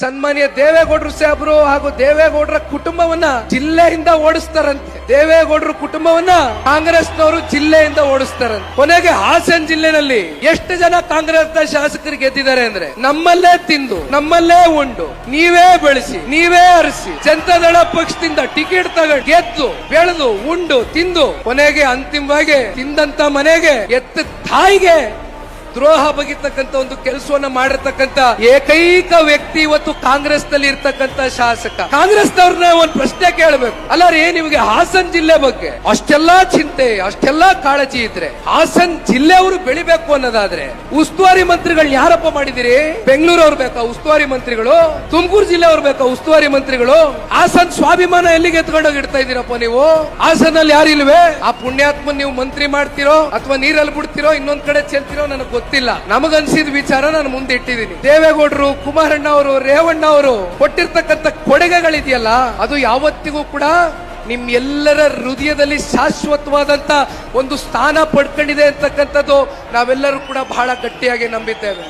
ಸನ್ಮಾನ್ಯ ದೇವೇಗೌಡರು ಸಾಹೇಬರು ಹಾಗೂ ದೇವೇಗೌಡರ ಕುಟುಂಬವನ್ನ ಜಿಲ್ಲೆಯಿಂದ ಓಡಿಸ್ತಾರಂತೆ. ದೇವೇಗೌಡರ ಕುಟುಂಬವನ್ನ ಕಾಂಗ್ರೆಸ್ನವರು ಜಿಲ್ಲೆಯಿಂದ ಓಡಿಸ್ತಾರಂತೆ. ಕೊನೆಗೆ ಹಾಸನ ಜಿಲ್ಲೆನಲ್ಲಿ ಎಷ್ಟು ಜನ ಕಾಂಗ್ರೆಸ್ ಶಾಸಕರು ಗೆದ್ದಿದ್ದಾರೆ ಅಂದ್ರೆ ನಮ್ಮಲ್ಲೇ ತಿಂದು, ನಮ್ಮಲ್ಲೇ ಉಂಡು, ನೀವೇ ಬೆಳೆಸಿ, ನೀವೇ ಅರಸಿ, ಜನತಾದಳ ಪಕ್ಷದಿಂದ ಟಿಕೆಟ್ ತಗೊಂಡು ಗೆದ್ದು, ಬೆಳೆದು, ಉಂಡು, ತಿಂದು, ಕೊನೆಗೆ ಅಂತಿಮವಾಗಿ ತಿಂದಂತ ಮನೆಗೆ ಎತ್ತ ತಾಯಿಗೆ ದ್ರೋಹ ಬಗಿತಕ್ಕಂತ ಒಂದು ಕೆಲಸವನ್ನ ಮಾಡಿರ್ತಕ್ಕಂತ ಏಕೈಕ ವ್ಯಕ್ತಿ ಇವತ್ತು ಕಾಂಗ್ರೆಸ್ನಲ್ಲಿ ಇರ್ತಕ್ಕಂತ ಶಾಸಕ. ಕಾಂಗ್ರೆಸ್ ನವ್ರನ್ನ ಒಂದು ಪ್ರಶ್ನೆ ಕೇಳಬೇಕು. ಅಲ್ಲ ರೀ, ನಿಮಗೆ ಹಾಸನ್ ಜಿಲ್ಲೆ ಬಗ್ಗೆ ಅಷ್ಟೆಲ್ಲಾ ಚಿಂತೆ, ಅಷ್ಟೆಲ್ಲಾ ಕಾಳಜಿ ಇದ್ರೆ, ಹಾಸನ್ ಜಿಲ್ಲೆಯವರು ಬೆಳಿಬೇಕು ಅನ್ನೋದಾದ್ರೆ ಉಸ್ತುವಾರಿ ಮಂತ್ರಿಗಳು ಯಾರಪ್ಪ ಮಾಡಿದಿರಿ? ಬೆಂಗಳೂರು ಅವ್ರು ಬೇಕಾ ಉಸ್ತುವಾರಿ ಮಂತ್ರಿಗಳು? ತುಮಕೂರು ಜಿಲ್ಲೆ ಅವ್ರು ಬೇಕಾ ಉಸ್ತುವಾರಿ ಮಂತ್ರಿಗಳು? ಹಾಸನ್ ಸ್ವಾಭಿಮಾನ ಎಲ್ಲಿಗೆ ಎತ್ಕೊಂಡೋಗಿ ಇಡ್ತಾ ಇದ್ದೀರಪ್ಪ ನೀವು? ಹಾಸನ್ ಅಲ್ಲಿ ಯಾರಿಲ್ವೇ? ಆ ಪುಣ್ಯಾತ್ಮ ನೀವು ಮಂತ್ರಿ ಮಾಡ್ತಿರೋ ಅಥವಾ ನೀರಲ್ಲಿ ಬಿಡ್ತಿರೋ, ಇನ್ನೊಂದ್ ಕಡೆ ಚೆಲ್ತಿರೋ ನನಗೆ ಗೊತ್ತಿಲ್ಲ. ನಮಗನ್ಸಿದ ವಿಚಾರ ನಾನು ಮುಂದೆ ಇಟ್ಟಿದ್ದೀನಿ. ದೇವೇಗೌಡರು ಕುಮಾರಣ್ಣ ಅವರು ರೇವಣ್ಣ ಅವರು ಕೊಟ್ಟಿರ್ತಕ್ಕಂಥ ಕೊಡುಗೆಗಳಿದೆಯಲ್ಲ, ಅದು ಯಾವತ್ತಿಗೂ ಕೂಡ ನಿಮ್ ಎಲ್ಲರ ಹೃದಯದಲ್ಲಿ ಶಾಶ್ವತವಾದಂತ ಒಂದು ಸ್ಥಾನ ಪಡ್ಕೊಂಡಿದೆ ಅಂತಕ್ಕಂಥದ್ದು ನಾವೆಲ್ಲರೂ ಕೂಡ ಬಹಳ ಗಟ್ಟಿಯಾಗಿ ನಂಬಿದ್ದೇವೆ.